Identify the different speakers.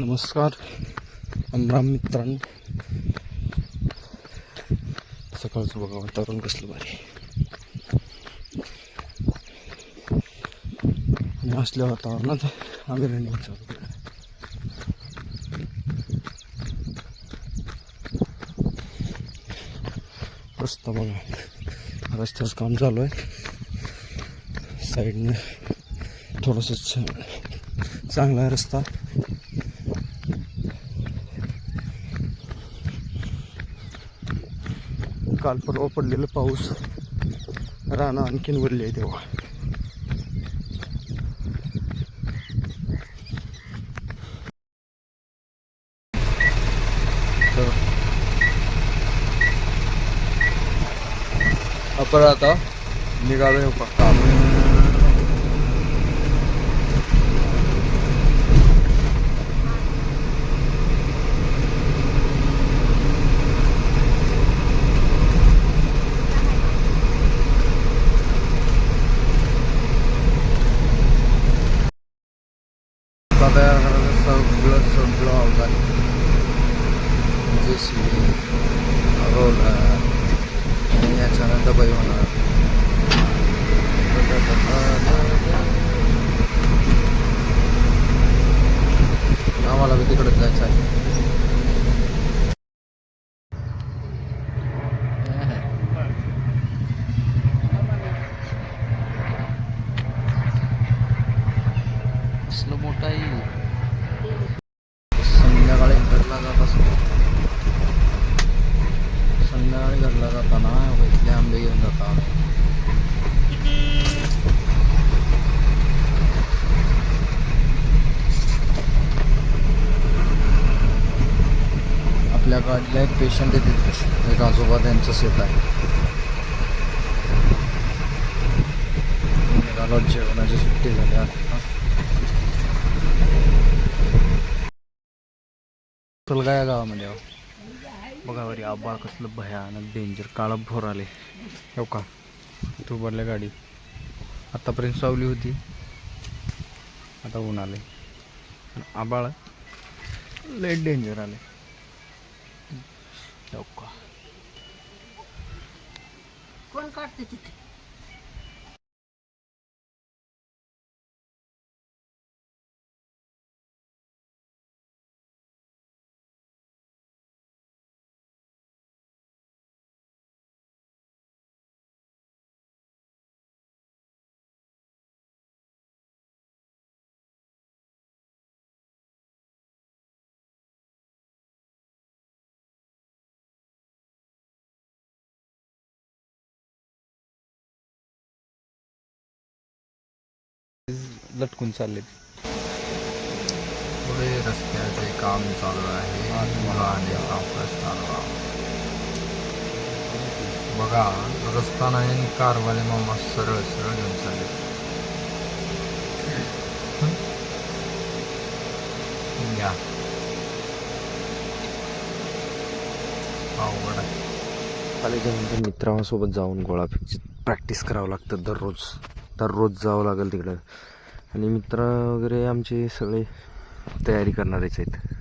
Speaker 1: नमस्कार. अमराम मित्रांनो. सकाळचं बघा वातावरण कसलं भारी. आणि असल्या वातावरणात आम्ही रनिंग चालू केलं रस्ता बघा. रस्त्याचं काम चालू आहे. साईडनं थोडंसं चांगला आहे रस्ता. काल परवा पडलेला पाऊस. रानं आणखीन वरली आहे तेव्हा. तर आपण आता निघालो फक्त तयार करायचं सगळं सगळं अवघड जे सी रोलर आणि याच्यानंतर बाई होणार आम्हाला बी तिकडं जायचं आहे कसलं मोठं आहे संध्याकाळी घरला जात असतो. संध्याकाळी घरला जाताना इथले आंबे घेऊन जातात. आपल्या गाडीला एक पेशंट आहे तिथे एक आजोबा त्यांचं शेत आहे. निघालो जेवणाची सुट्टी झाली. आता या गावामध्ये आहो बघा बरी आबाळ कसलं भयानक डेंजर काळा भोर आले. हो का? तू भरल्या गाडी. आत्तापर्यंत सावली होती. आता ऊन आले आबाळ लेट डेंजर आले हो का?
Speaker 2: कोण काढते तिथे?
Speaker 1: लटकून चालले
Speaker 3: पुढे रस्त्याचे काम चालू आहे. सावकाश बघा रस्ता नाही आणि कारवाले मामा सरळ सरळ घेऊन चालले. या. अवघड आहे.
Speaker 1: कॉलेजनंतर मित्रांसोबत जाऊन गोळाफेकची प्रॅक्टिस करावं लागतं दररोज. दररोज जावं लागेल तिकडं. आणि मित्र वगैरे आमचे सगळे तयारी करणारेच आहेत.